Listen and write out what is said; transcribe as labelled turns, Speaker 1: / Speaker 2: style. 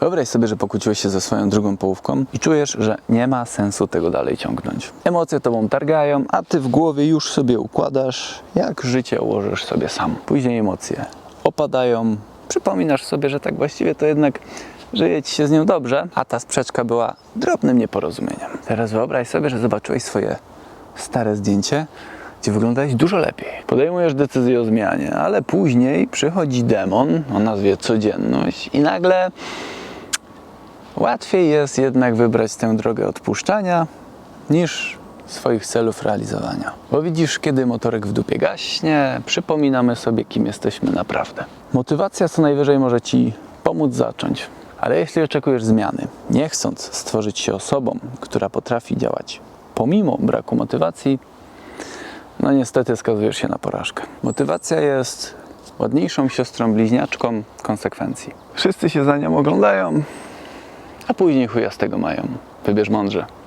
Speaker 1: Wyobraź sobie, że pokłóciłeś się ze swoją drugą połówką i czujesz, że nie ma sensu tego dalej ciągnąć. Emocje tobą targają, a ty w głowie już sobie układasz, jak życie ułożysz sobie sam. Później emocje opadają, przypominasz sobie, że tak właściwie to jednak żyje ci się z nią dobrze, a ta sprzeczka była drobnym nieporozumieniem. Teraz wyobraź sobie, że zobaczyłeś swoje stare zdjęcie, gdzie wyglądałeś dużo lepiej. Podejmujesz decyzję o zmianie, ale później przychodzi demon o nazwie codzienność i nagle łatwiej jest jednak wybrać tę drogę odpuszczania niż swoich celów realizowania. Bo widzisz, kiedy motorek w dupie gaśnie, przypominamy sobie, kim jesteśmy naprawdę. Motywacja co najwyżej może ci pomóc zacząć. Ale jeśli oczekujesz zmiany, nie chcąc stworzyć się osobą, która potrafi działać pomimo braku motywacji, no niestety skazujesz się na porażkę. Motywacja jest ładniejszą siostrą bliźniaczką konsekwencji. Wszyscy się za nią oglądają, a później chuja z tego mają. Wybierz mądrze.